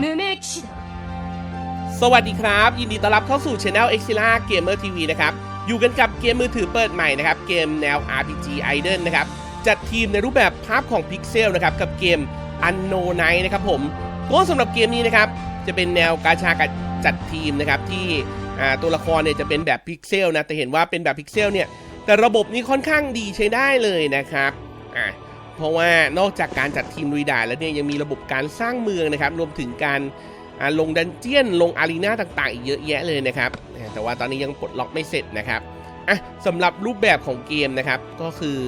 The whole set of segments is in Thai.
無名騎士だ สวัสดีครับ ยินดีต้อนรับเข้าสู่ Channel e x i l a Gamer TV นะครับ อยู่กันกับเกมมือถือเปิดใหม่นะครับ เกมแนว RPG Idol นะครับ จัดทีมในรูปแบบภาพของพิกเซลนะครับ กับเกม Unkno Night นะครับผมก็สำหรับเกมนี้นะครับ จะเป็นแนวกาชากัดจัดทีมนะครับ ที่อ่าตัวละครเนี่ยจะเป็นแบบพิกเซลนะ แต่เห็นว่าเป็นแบบพิกเซลเนี่ย แต่ระบบนี้ค่อนข้างดีใช้ได้เลยนะครับอ่า เพราะว่านอกจากการจัดทีมลุยด่านแล้วเนี่ยยังมีระบบการสร้างเมืองนะครับ รวมถึงการลงดันเจียนลงอารีนาต่างๆ อีกเยอะแยะเลยนะครับ แต่ว่าตอนนี้ยังปลดล็อกไม่เสร็จนะครับอะสำหรับรูปแบบของเกมนะครับ ก็คือ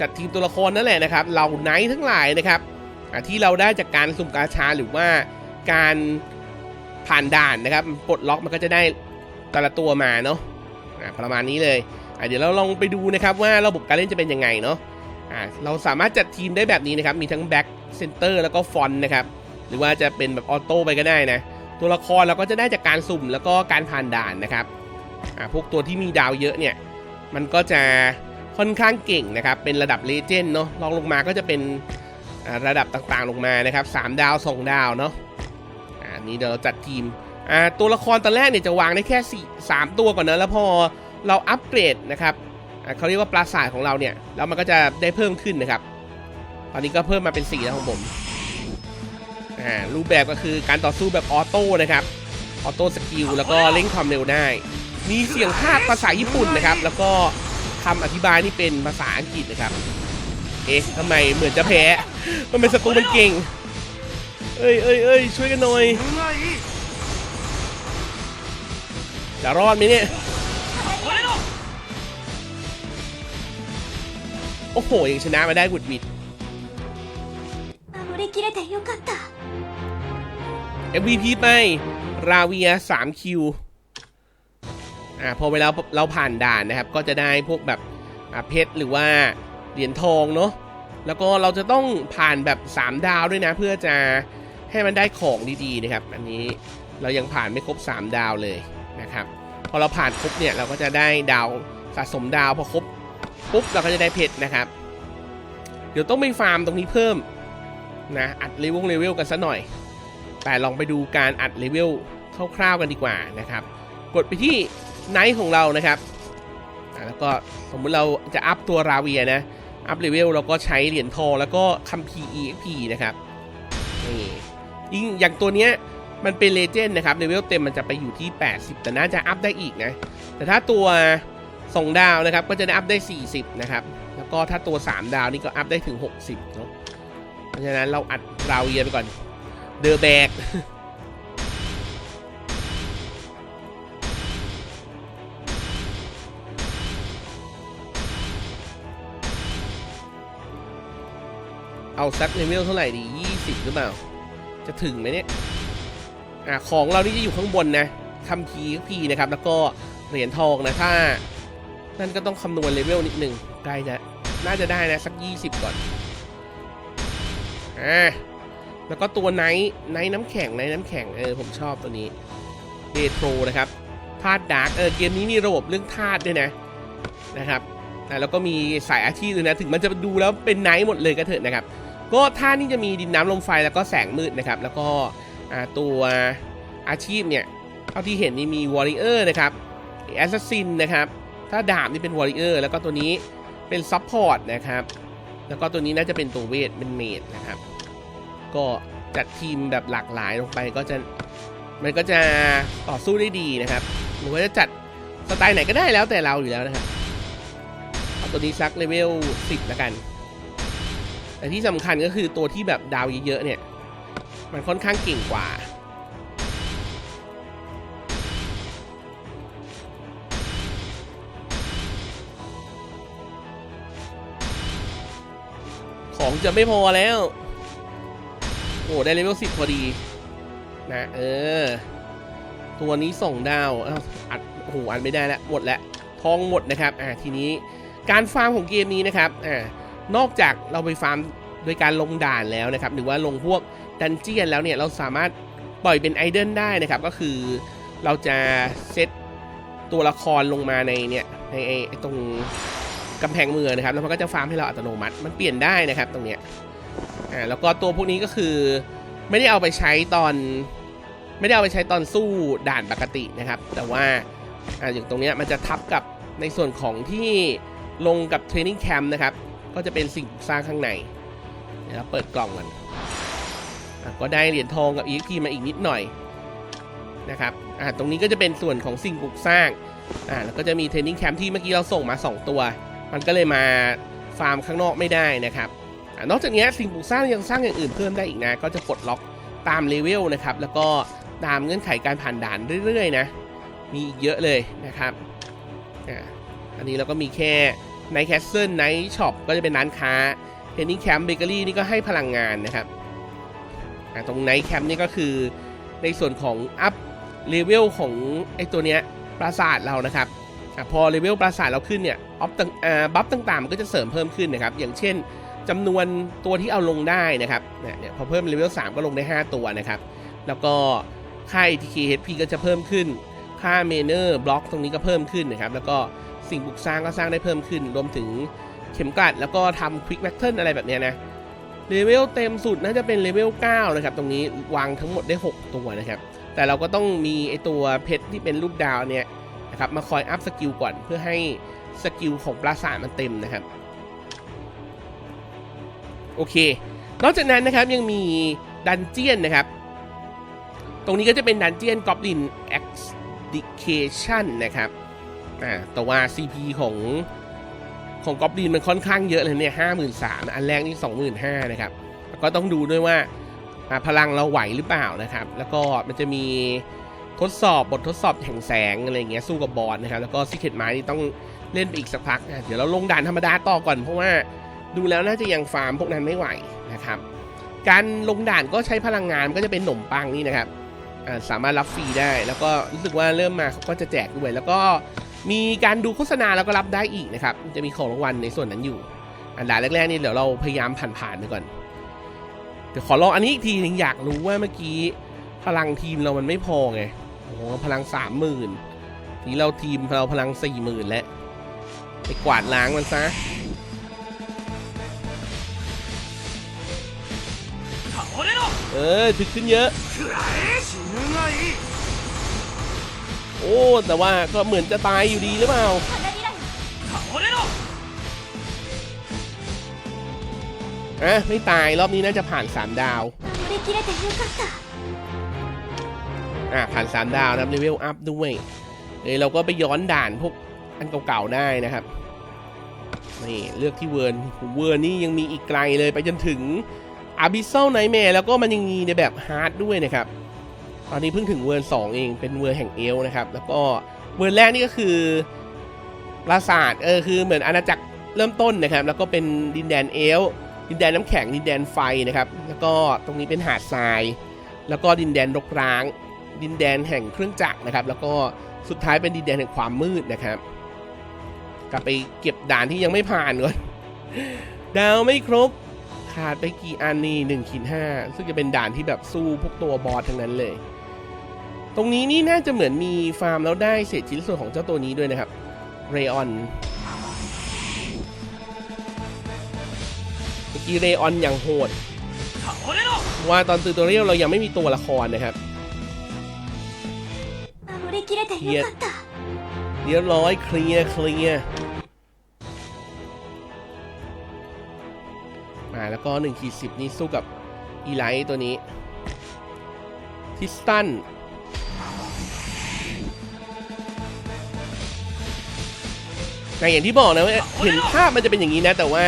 จัดทีมตัวละครนั่นแหละนะครับเราไนท์ทั้งหลายนะครับที่เราได้จากการสุ่มกาชาหรือว่าการผ่านด่านนะครับปลดล็อกมันก็จะได้แต่ละตัวมาเนาะประมาณนี้เลยเดี๋ยวเราลองไปดูนะครับว่าระบบการเล่นจะเป็นยังไงเนาะ อ่าเราสามารถจัดทีมได้แบบนี้นะครับ มีทั้งแบ็กเซนเตอร์แล้วก็ฟอนนะครับ หรือว่าจะเป็นแบบออโต้ไปก็ได้นะ ตัวละครเราก็จะได้จากการสุ่มแล้วก็การผ่านด่านนะครับอ่าพวกตัวที่มีดาวเยอะเนี่ย มันก็จะค่อนข้างเก่งนะครับ เป็นระดับเลเจนด์เนาะลองลงมาก็จะเป็นระดับต่างๆลงมานะครับ 3 ดาว 2 ดาวเนาะอ่านี้เดี๋ยวเราจัดทีมตัวละครตอนแรกเนี่ยจะวางได้แค่สี่สามตัวก่อนนะแล้วพอเราอัปเกรดนะครับ เขาเรียกว่าปราสาทของเราเนี่ยแล้วมันก็จะได้เพิ่มขึ้นนะครับ ตอนนี้ก็เพิ่มมาเป็น4แล้วของผมอ่ารูปแบบก็คือการต่อสู้แบบออโต้นะครับออโต้สกิลแล้วก็เร่งความเร็วได้ มีเสียงภาคภาษาญี่ปุ่นนะครับ แล้วก็คำอธิบายนี่เป็นภาษาอังกฤษนะครับ เอ๊ะทำไมเหมือนจะแพ้ มันเป็นศัตรูมันเก่ง เอ้ยเอ้ยเอ้ยช่วยกันหน่อย จะรอดไหมเนี่ย โอ้โห ยังชนะมาได้บุดบิดเอ็มวีพีไป ราเวียสามคิวอ่าพอไเวลาเราผ่านด่านนะครับ ก็จะได้พวกแบบเพชรหรือว่าเหรียญทองเนาะแล้วก็เราจะต้องผ่านแบบ 3 ดาวด้วยนะ เพื่อจะให้มันได้ของดีๆนะครับ อันนี้เรายังผ่านไม่ครบ 3 ดาวเลยนะครับ พอเราผ่านครบเนี่ยเราก็จะได้ดาวสะสมดาวพอครบ ปุ๊บเราก็จะได้เพชรนะครับ เดี๋ยวต้องไปฟาร์มตรงนี้เพิ่มนะอัดเลเวลเลเวลกันซะหน่อย แต่ลองไปดูการอัดเลเวลคร่าวๆกันดีกว่านะครับ กดไปที่ไนท์ของเรานะครับอ่าแล้วก็สมมุติเราจะอัพตัวราเวียนะ อัพเลเวลเราก็ใช้เหรียญทองแล้วก็คัมพี EXP นะครับนี่ยิ่งอย่างตัวเนี้ยมันเป็นเลเจนด์นะครับเลเวลเต็มมันจะไปอยู่ที่ 80 แต่น่าจะอัพได้อีกนะ แต่ถ้าตัว 2 ดาวนะครับก็จะได้อัพได้ 40 นะครับ แล้วก็ถ้าตัว 3 ดาวนี่ก็อัพได้ถึง 60เนาะเพราะฉะนั้นเราอัดราเวียไปก่อน เดอะแบกเอาสักเลเวลเท่าไหร่ดี 20 หรือเปล่า จะถึงไหมเนี่ยอ่าของเรานี่จะอยู่ข้างบนนะคำพีพีนะครับ แล้วก็เหรียญทองนะ ถ้า นั่นก็ต้องคำนวณเลเวลนิดหนึ่งใกล้จะน่าจะได้นะสัก 20 ก่อนอ่าแล้วก็ตัวไนท์ไนท์น้ำแข็งไนท์น้ำแข็งเออผมชอบตัวนี้เดโทรนะครับธาตุดาร์กเออเกมนี้มีระบบเรื่องธาตุด้วยนะนะครับแล้วก็มีสายอาชีพด้วยนะ ถึงมันจะดูแล้วเป็นไนท์หมดเลยก็เถอะนะครับ ก็ท่านี่จะมีดินน้ำลมไฟแล้วก็แสงมืดนะครับ แล้วก็ตัวอาชีพเนี่ย เท่าที่เห็นนี่มีวอริเออร์นะครับแอสซัสซินนะครับ ถ้าดาบนี่เป็นวอริเออร์แล้วก็ตัวนี้เป็นซัพพอร์ตนะครับ แล้วก็ตัวนี้น่าจะเป็นตัวเวทเป็นเมดนะครับ ก็จัดทีมแบบหลากหลายลงไปก็จะมันก็จะต่อสู้ได้ดีนะครับหรือว่าจะจัดสไตล์ไหนก็ได้แล้วแต่เราอยู่แล้วนะครับเอาตัวนี้ซักเลเวล10แล้วกัน แต่ที่สำคัญก็คือตัวที่แบบดาวเยอะๆเนี่ย มันค่อนข้างเก่งกว่า ของจะไม่พอแล้ว โอ้ได้เลเวลสิบพอดี นะเออ ตัวนี้ส่งดาวอ้าอัดโอ้โหอัดไม่ได้แล้วหมดแล้วทองหมดนะครับอ่าทีนี้การฟาร์มของเกมนี้นะครับอ่านอกจากเราไปฟาร์มโดยการลงด่านแล้วนะครับ หรือว่าลงพวกดันเจียนแล้วเนี่ยเราสามารถปล่อยเป็นไอเดนได้นะครับ ก็คือเราจะเซตตัวละครลงมาในเนี่ยในไอ้ไอ้ตรง กำแพงเมืองนะครับ แล้วมันก็จะฟาร์มให้เราอัตโนมัติ มันเปลี่ยนได้นะครับตรงเนี้ย อ่า แล้วก็ตัวพวกนี้ก็คือ ไม่ได้เอาไปใช้ตอน ไม่ได้เอาไปใช้ตอนสู้ด่านปกตินะครับ แต่ว่า อ่า อย่างตรงเนี้ยมันจะทับกับในส่วนของที่ลงกับเทรนนิ่งแคมป์นะครับ ก็จะเป็นสิ่งสร้างข้างในเดี๋ยวเราเปิดกล่องกันก็ได้เหรียญทองกับ EXP มาอีกนิดหน่อยนะครับตรงนี้ก็จะเป็นส่วนของสิ่งปลูกสร้างแล้วก็จะมีเทรนนิ่งแคมป์ที่เมื่อกี้เราส่งมา 2 ตัว มันก็เลยมาฟาร์มข้างนอกไม่ได้นะครับอนอกจากนี้สิ่งปลูกสร้างยังสร้างอย่างอื่นเพิ่มได้อีกนะ ก็จะปลดล็อกตามเลเวลนะครับ แล้วก็ตามเงื่อนไขการผ่านด่านเรื่อยๆนะ มีอีกเยอะเลยนะครับอันนี้เราก็มีแค่ไนท์แคสเซิลไนท์ช็อปก็จะเป็นร้านค้าเทนนิ่งแคมป์เบเกอรี่นี่ก็ให้พลังงานนะครับตรงไนท์แคมป์นี่ก็คือในส่วนของอัพเลเวลของไอตัวเนี้ยปราสาทเรานะครับ พอเลเวลปราสาทเราขึ้นเนี่ยออฟต่างบัฟต่างๆมันก็จะเสริมเพิ่มขึ้นนะครับ อย่างเช่นจำนวนตัวที่เอาลงได้นะครับเนี่ยพอเพิ่มเลเวล3ก็ลงได้ 5 ตัวนะครับ แล้วก็ค่า ATK HP ก็จะเพิ่มขึ้น ค่าเมเนอร์บล็อกตรงนี้ก็เพิ่มขึ้นนะครับ แล้วก็สิ่งปลูกสร้างก็สร้างได้เพิ่มขึ้น รวมถึงเข็มกลัด แล้วก็ทำควิกแ a ทเทิลอะไรแบบเนี้ยนะเลเวลเต็มสุดน่าจะเป็นเลเวล9นะครับ ตรงนี้วางทั้งหมดได้ 6 ตัวนะครับ แต่เราก็ต้องมีไอตัวเพชรที่เป็นรูปดาวเนี่ย นะครับมาคอยอัพสกิลก่อนเพื่อให้สกิลของปราสาทมันเต็มนะครับโอเคนอกจากนั้นนะครับยังมีดันเจียนนะครับ ตรงนี้ก็จะเป็นดันเจียนกอบลิน Exdication นนะครับอ่าแต่ว่า CP ของของกอบลินมันค่อนข้างเยอะเลยเนี่ยห้าหมื่นสามอันแรกนี่สองหมื่นห้านะครับ ก็ต้องดูด้วยว่าพลังเราไหวหรือเปล่านะครับ แล้วก็มันจะมี ทดสอบบททดสอบแห่งแสงอะไรเงี้ยสู้กับบอสนะครับแล้วก็ซิกเก็ตไม้นี่ต้องเล่นไปอีกสักพักอะเดี๋ยวเราลงด่านธรรมดาต่อก่อนเพราะว่าดูแล้วน่าจะยังฟาร์มพวกนั้นไม่ไหวนะครับการลงด่านก็ใช้พลังงานก็จะเป็นหนมปังนี่นะครับสามารถรับฟรีได้ แล้วก็รู้สึกว่าเริ่มมาเขาก็จะแจกด้วย แล้วก็มีการดูโฆษณาแล้วก็รับได้อีกนะครับจะมีของรางวัลในส่วนนั้นอยู่ อันด่านแรกๆนี่เดี๋ยวเราพยายามผ่านๆไปก่อนเดี๋ยวขอลองอันนี้อีกทีหนึงอยากรู้ว่าเมื่อกี้พลังทีมเรามันไม่พอไง โอ้พลังสามหมื่นนี่เราทีมเราพลังสี่หมื่นแล้วไปกวาดล้างมันซะเออถึกขึ้นเยอะ โอ้ แต่ว่าก็เหมือนจะตายอยู่ดีหรือเปล่าอะไม่ตายรอบนี้น่าจะผ่าน3ดาว อะผ่าน3ดาวนะครับเลเวลอัพด้วยเลยเราก็ไปย้อนด่านพวกอันเก่าๆได้นะครับนี่เลือกที่เวิร์นเวิร์นนี่ยังมีอีกไกลเลยไปจนถึงอาบิ s ซ l ไน g h t m a r e แล้วก็มันยังมีในแบบฮาร์ดด้วยนะครับ ตอนนี้เพิ่งถึงเวิร์น2 เองเป็นเวิร์นแห่งเอลนะครับ แล้วก็เวิร์นแรกนี่ก็คือปราสาทเออคือเหมือนอาณาจักรเริ่มต้นนะครับ แล้วก็เป็นดินแดนเอลดินแดนน้ำแข็งดินแดนไฟนะครับ แล้วก็ตรงนี้เป็นหาดทราย แล้วก็ดินแดนรกร้าง ดินแดนแห่งเครื่องจักรนะครับ แล้วก็สุดท้ายเป็นดินแดนแห่งความมืดนะครับ กลับไปเก็บด่านที่ยังไม่ผ่านก่อนดาวไม่ครบขาดไปกี่อันนี่หนึ่งขีดห้าซึ่งจะเป็นด่านที่แบบสู้พวกตัวบอสทั้งนั้นเลย ตรงนี้นี่น่าจะเหมือนมีฟาร์มแล้วได้เศษชิ้นส่วนของเจ้าตัวนี้ด้วยนะครับเรออนเมื่อกี้เรออนอย่างโหดว่าตอนตูตอเรียลเรายังไม่มีตัวละครนะครับ เครียดเรียบร้อยเคลียร์เคลียร์มาแล้วก็1ขีดสิบนี้สู้กับอีไลท์ตัวนี้ทิสตันแต่อย่างที่บอกนะเห็นภาพมันจะเป็นอย่างนี้นะ แต่ว่า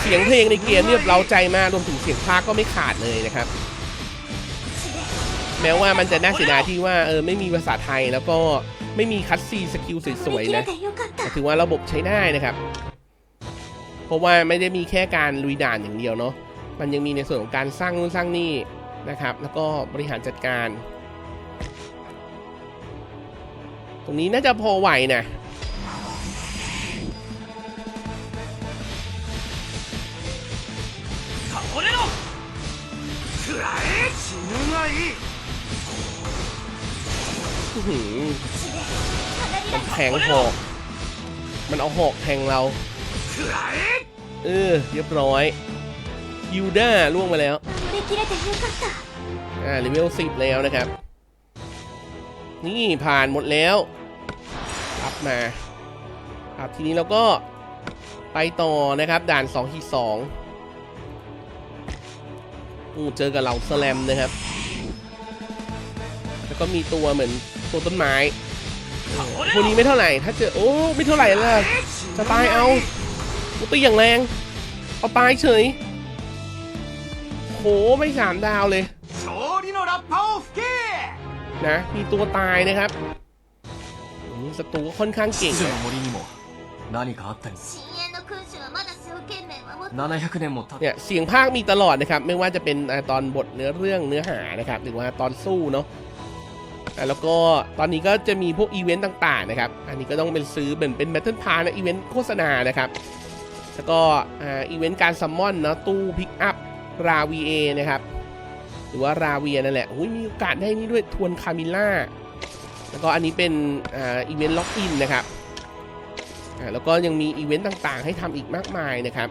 เสียงเพลงในเกมเนี่ยเราใจมากรวมถึงเสียงภาคก็ไม่ขาดเลยนะครับ แม้ว่ามันจะน่าเสียดายที่ว่าเออไม่มีภาษาไทยแล้วก็ไม่มีคัตซีนสกิลสวย 守り ๆ きれ นะ てよかった แต่ถือว่าระบบใช้ได้นะครับ เพราะว่าไม่ได้มีแค่การลุยด่านอย่างเดียวเนาะ มันยังมีในส่วนของการสร้างนู่นสร้างนี่นะครับ แล้วก็บริหารจัดการ ตรงนี้น่าจะพอไหวนะ อื้อหือ มันแทงหอก มันเอาหอกแทงเรา เออ เรียบร้อยยูด้าล่วงไปแล้ว อ่าเลเวลสิบแล้วนะครับ นี่ผ่านหมดแล้ว อับมาอัพทีนี้เราก็ไปต่อนะครับ ด่านสองที่สองอู้เจอกับเหล่าสแลมนะครับ แล้วก็มีตัวเหมือน โซนต้นไม้พวกนี้ไม่เท่าไหร่ ถ้าเจอโอ้ไม่เท่าไหร่เลยจะตายเอากูตีอย่างแรง เอาตายเฉยโหไม่สามดาวเลยนะมีตัวตายนะครับศัตรูค่อนข้างเก่งเนี่ยเสียงภาคมีตลอดนะครับ ไม่ว่าจะเป็นตอนบทเนื้อเรื่องเนื้อหานะครับ หรือว่าตอนสู้เนาะ แล้วก็ตอนนี้ก็จะมีพวกอีเวนต์ต่างๆนะครับ อันนี้ก็ต้องเป็นซื้อเป็นเป็นแบทเทิลพาร์นะอีเวนต์โฆษณานะครับ แล้วก็อ่าอีเวนต์การซัมมอนเนาะตู้พิกอัพราวีเอนะครับ หรือว่าราเวียนั่นแหละอุ้ยมีโอกาสได้นี่ด้วยทวนคามิล่า แล้วก็อันนี้เป็นอ่าอีเวนต์ล็อกอินนะครับอ่าแล้วก็ยังมีอีเวนต์ต่างๆ ให้ทำอีกมากมายนะครับ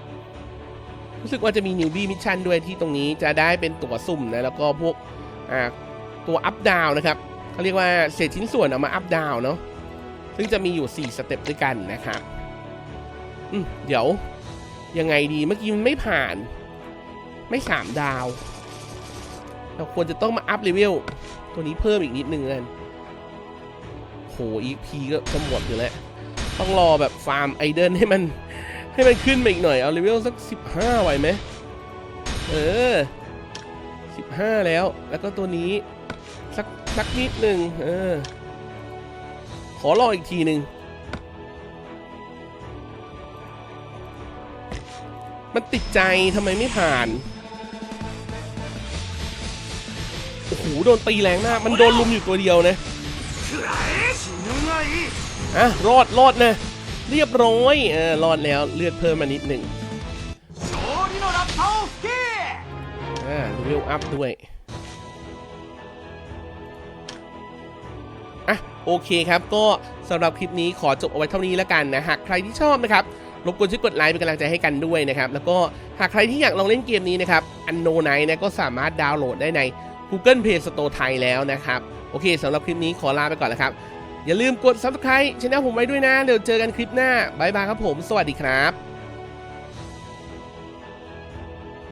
รู้สึกว่าจะมีนิวบี้มิชชั่นด้วยที่ตรงนี้จะได้เป็นตั๋วสุ่มนะแล้วก็พวกอ่าตัวอัพดาวนะครับ เขาเรียกว่าเศษชิ้นส่วนเอามาอัพดาวเนาะซึ่งจะมีอยู่ 4 สเต็ปด้วยกันนะครับอืมเดี๋ยวยังไงดีเมื่อกี้มันไม่ผ่าน ไม่3ดาว เราควรจะต้องมาอัพเลเวลตัวนี้เพิ่มอีกนิดนึงกันโหอีพีก็จะหมดอยู่แล้ว ต้องรอแบบฟาร์มไอเดิลให้มัน ให้มันขึ้นมาอีกหน่อย เอาเลเวลสัก 15ไหวไหมเออ 15 แล้ว แล้วก็ตัวนี้ สักนิดหนึ่งเออ ขอรออีกทีหนึ่งมันติดใจทำไมไม่ผ่าน โอ้โห โดนตีแรงมาก มันโดนลุมอยู่ตัวเดียวนะอะ รอดรอดนะ เรียบร้อยเออรอดแล้วเลือดเพิ่มมานิดหนึ่งอ่าเวลอัพด้วย โอเคครับ ก็สำหรับคลิปนี้ขอจบเอาไว้เท่านี้แล้วกันนะ หากใครที่ชอบนะครับรบกวนช่วยกดไลค์เป็นกำลังใจให้กันด้วยนะครับ แล้วก็หากใครที่อยากลองเล่นเกมนี้นะครับอันโนไนนะก็สามารถดาวน์โหลดได้ใน Google Play Store ไทยแล้วนะครับ โอเคสำหรับคลิปนี้ขอลาไปก่อนแล้วครับ อย่าลืมกด Subscribe ช่องผมไว้ด้วยนะ เดี๋ยวเจอกันคลิปหน้าบายบายครับผม สวัสดีครับ